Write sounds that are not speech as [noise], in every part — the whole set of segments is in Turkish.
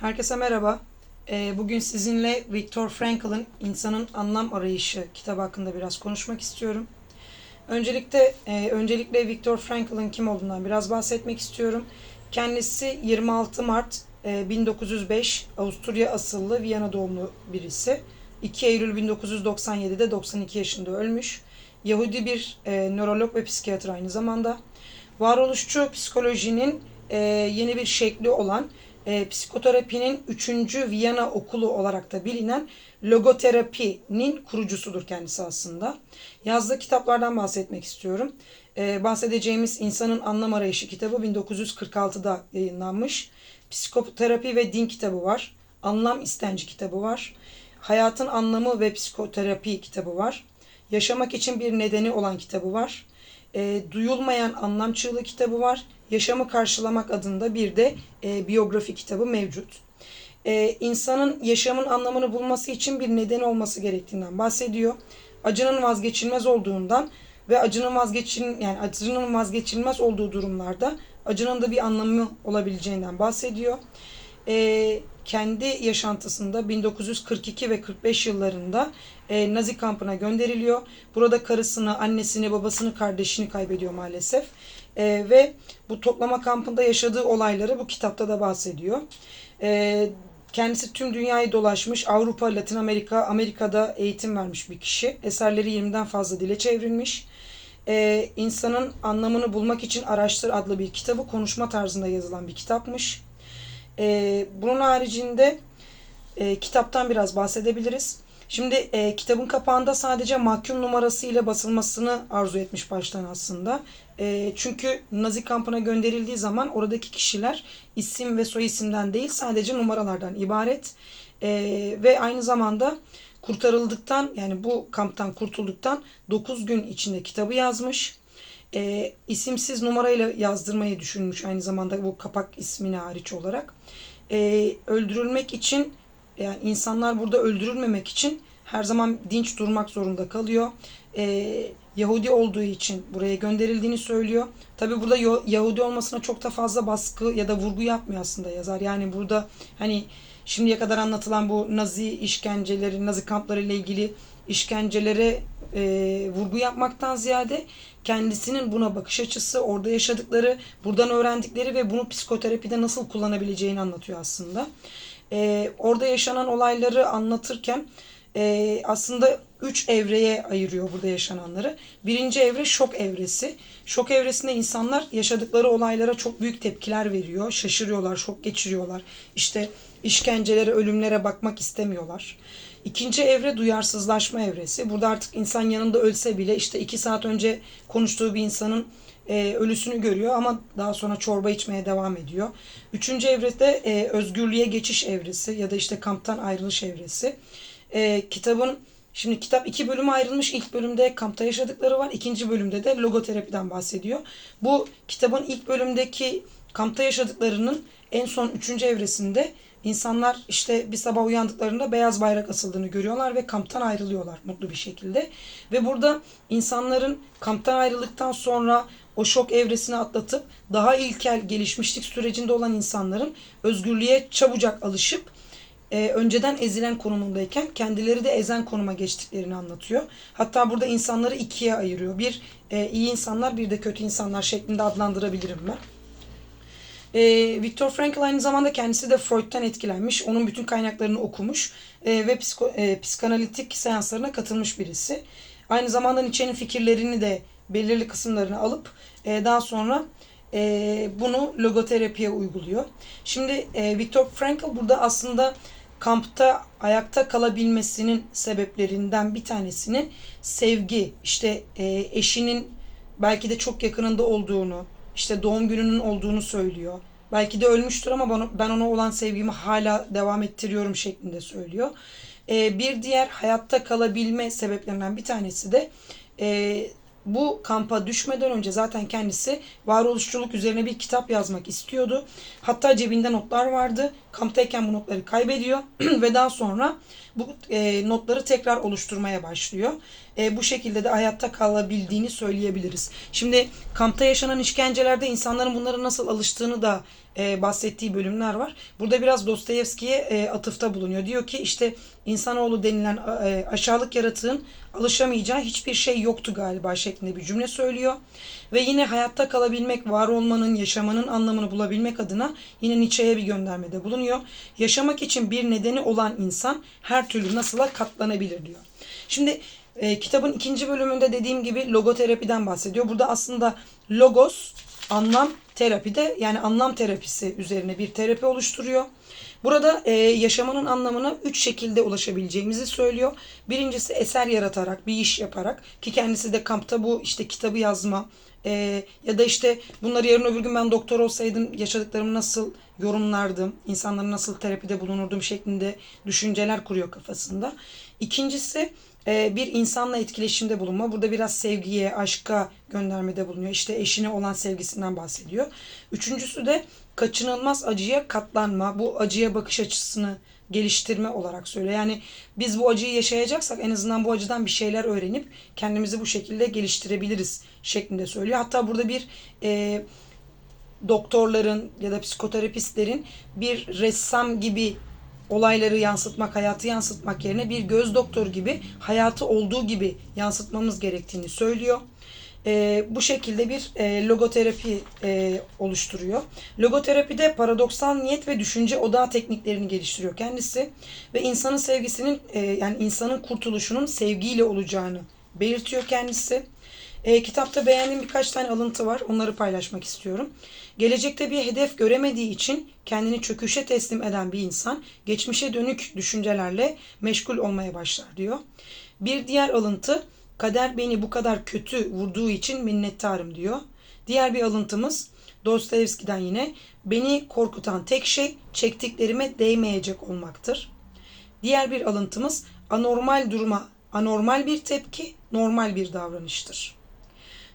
Herkese merhaba. Ee, Bugün sizinle Viktor Frankl'ın İnsanın Anlam Arayışı kitabı hakkında biraz konuşmak istiyorum. Öncelikle e, öncelikle Viktor Frankl'ın kim olduğundan biraz bahsetmek istiyorum. Kendisi 26 Mart e, 1905 Avusturya asıllı Viyana doğumlu birisi. 2 Eylül 1997'de 92 yaşında ölmüş. Yahudi bir e, nörolog ve psikiyatr aynı zamanda. Varoluşçu psikolojinin e, yeni bir şekli olan e, psikoterapinin 3. Viyana okulu olarak da bilinen logoterapinin kurucusudur kendisi aslında. Yazdığı kitaplardan bahsetmek istiyorum. E, bahsedeceğimiz İnsanın Anlam Arayışı kitabı 1946'da yayınlanmış. Psikoterapi ve Din kitabı var. Anlam İstenci kitabı var. Hayatın Anlamı ve Psikoterapi kitabı var. Yaşamak için bir nedeni olan kitabı var. E, Duyulmayan Anlam Çığlığı kitabı var. Yaşamı Karşılamak adında bir de e, biyografi kitabı mevcut. E, insanın yaşamın anlamını bulması için bir neden olması gerektiğinden bahsediyor. Acının vazgeçilmez olduğundan ve acının vazgeçil yani acının vazgeçilmez olduğu durumlarda acının da bir anlamı olabileceğinden bahsediyor. E, kendi yaşantısında 1942 ve 45 yıllarında e, Nazi kampına gönderiliyor. Burada karısını, annesini, babasını, kardeşini kaybediyor maalesef. E, ve bu toplama kampında yaşadığı olayları bu kitapta da bahsediyor. E, kendisi tüm dünyayı dolaşmış. Avrupa, Latin Amerika, Amerika'da eğitim vermiş bir kişi. Eserleri 20'den fazla dile çevrilmiş. E, insanın anlamını bulmak için araştır adlı bir kitabı konuşma tarzında yazılan bir kitapmış. E, bunun haricinde e, kitaptan biraz bahsedebiliriz. Şimdi e, kitabın kapağında sadece mahkum numarası ile basılmasını arzu etmiş baştan aslında. E, çünkü Nazi kampına gönderildiği zaman oradaki kişiler isim ve soy isimden değil sadece numaralardan ibaret. E, ve aynı zamanda kurtarıldıktan yani bu kamptan kurtulduktan 9 gün içinde kitabı yazmış. E, isimsiz numarayla yazdırmayı düşünmüş aynı zamanda bu kapak ismini hariç olarak. E, öldürülmek için yani insanlar burada öldürülmemek için her zaman dinç durmak zorunda kalıyor. Ee, Yahudi olduğu için buraya gönderildiğini söylüyor. Tabi burada Yahudi olmasına çok da fazla baskı ya da vurgu yapmıyor aslında yazar. Yani burada hani şimdiye kadar anlatılan bu Nazi işkenceleri, Nazi kampları ile ilgili işkencelere e, vurgu yapmaktan ziyade kendisinin buna bakış açısı, orada yaşadıkları, buradan öğrendikleri ve bunu psikoterapide nasıl kullanabileceğini anlatıyor aslında e, orada yaşanan olayları anlatırken e, aslında üç evreye ayırıyor burada yaşananları. Birinci evre şok evresi. Şok evresinde insanlar yaşadıkları olaylara çok büyük tepkiler veriyor. Şaşırıyorlar, şok geçiriyorlar. İşte işkencelere, ölümlere bakmak istemiyorlar. İkinci evre duyarsızlaşma evresi. Burada artık insan yanında ölse bile işte iki saat önce konuştuğu bir insanın e, ölüsünü görüyor ama daha sonra çorba içmeye devam ediyor. Üçüncü evrede e, özgürlüğe geçiş evresi ya da işte kamptan ayrılış evresi. E, kitabın Şimdi kitap iki bölüme ayrılmış. İlk bölümde kampta yaşadıkları var. İkinci bölümde de logoterapiden bahsediyor. Bu kitabın ilk bölümdeki kampta yaşadıklarının en son üçüncü evresinde insanlar işte bir sabah uyandıklarında beyaz bayrak asıldığını görüyorlar ve kamptan ayrılıyorlar mutlu bir şekilde. Ve burada insanların kamptan ayrıldıktan sonra o şok evresini atlatıp daha ilkel gelişmişlik sürecinde olan insanların özgürlüğe çabucak alışıp e, önceden ezilen konumundayken kendileri de ezen konuma geçtiklerini anlatıyor. Hatta burada insanları ikiye ayırıyor. Bir e, iyi insanlar bir de kötü insanlar şeklinde adlandırabilirim ben. E, Viktor Frankl aynı zamanda kendisi de Freud'tan etkilenmiş. Onun bütün kaynaklarını okumuş e, ve psiko, e, psikanalitik seanslarına katılmış birisi. Aynı zamanda Nietzsche'nin fikirlerini de belirli kısımlarını alıp e, daha sonra e, bunu logoterapiye uyguluyor. Şimdi e, Viktor Frankl burada aslında kampta ayakta kalabilmesinin sebeplerinden bir tanesinin sevgi, işte e, eşinin belki de çok yakınında olduğunu, işte doğum gününün olduğunu söylüyor. Belki de ölmüştür ama ben ona olan sevgimi hala devam ettiriyorum şeklinde söylüyor. E, bir diğer hayatta kalabilme sebeplerinden bir tanesi de e, bu kampa düşmeden önce zaten kendisi varoluşçuluk üzerine bir kitap yazmak istiyordu. Hatta cebinde notlar vardı. Kamptayken bu notları kaybediyor [clears throat] ve daha sonra bu e, notları tekrar oluşturmaya başlıyor. e, bu şekilde de hayatta kalabildiğini söyleyebiliriz. Şimdi kampta yaşanan işkencelerde insanların bunlara nasıl alıştığını da e, bahsettiği bölümler var. Burada biraz Dostoyevski'ye e, atıfta bulunuyor. Diyor ki işte insanoğlu denilen e, aşağılık yaratığın alışamayacağı hiçbir şey yoktu galiba şeklinde bir cümle söylüyor. Ve yine hayatta kalabilmek, var olmanın, yaşamanın anlamını bulabilmek adına yine Nietzsche'ye bir göndermede bulunuyor. Yaşamak için bir nedeni olan insan her türlü nasıla katlanabilir diyor. Şimdi e, kitabın ikinci bölümünde dediğim gibi logoterapiden bahsediyor. Burada aslında logos anlam terapide yani anlam terapisi üzerine bir terapi oluşturuyor. Burada e, yaşamanın anlamına üç şekilde ulaşabileceğimizi söylüyor. Birincisi eser yaratarak, bir iş yaparak ki kendisi de kampta bu işte kitabı yazma e, ya da işte bunları yarın öbür gün ben doktor olsaydım yaşadıklarımı nasıl yorumlardım, insanların nasıl terapide bulunurdum şeklinde düşünceler kuruyor kafasında. İkincisi bir insanla etkileşimde bulunma. Burada biraz sevgiye, aşka göndermede bulunuyor. İşte eşine olan sevgisinden bahsediyor. Üçüncüsü de kaçınılmaz acıya katlanma. Bu acıya bakış açısını geliştirme olarak söylüyor. Yani biz bu acıyı yaşayacaksak en azından bu acıdan bir şeyler öğrenip kendimizi bu şekilde geliştirebiliriz şeklinde söylüyor. Hatta burada bir e, doktorların ya da psikoterapistlerin bir ressam gibi olayları yansıtmak, hayatı yansıtmak yerine bir göz doktoru gibi hayatı olduğu gibi yansıtmamız gerektiğini söylüyor. E, bu şekilde bir e, logoterapi e, oluşturuyor. Logoterapide paradoksal niyet ve düşünce odağı tekniklerini geliştiriyor kendisi ve insanın sevgisinin e, yani insanın kurtuluşunun sevgiyle olacağını belirtiyor kendisi. E, kitapta beğendiğim birkaç tane alıntı var. Onları paylaşmak istiyorum. Gelecekte bir hedef göremediği için kendini çöküşe teslim eden bir insan geçmişe dönük düşüncelerle meşgul olmaya başlar diyor. Bir diğer alıntı kader beni bu kadar kötü vurduğu için minnettarım diyor. Diğer bir alıntımız Dostoyevski'den yine beni korkutan tek şey çektiklerime değmeyecek olmaktır. Diğer bir alıntımız anormal duruma anormal bir tepki normal bir davranıştır.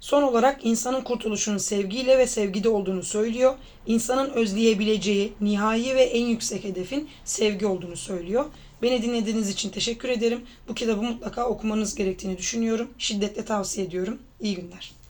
Son olarak insanın kurtuluşunun sevgiyle ve sevgide olduğunu söylüyor. İnsanın özleyebileceği nihai ve en yüksek hedefin sevgi olduğunu söylüyor. Beni dinlediğiniz için teşekkür ederim. Bu kitabı mutlaka okumanız gerektiğini düşünüyorum. Şiddetle tavsiye ediyorum. İyi günler.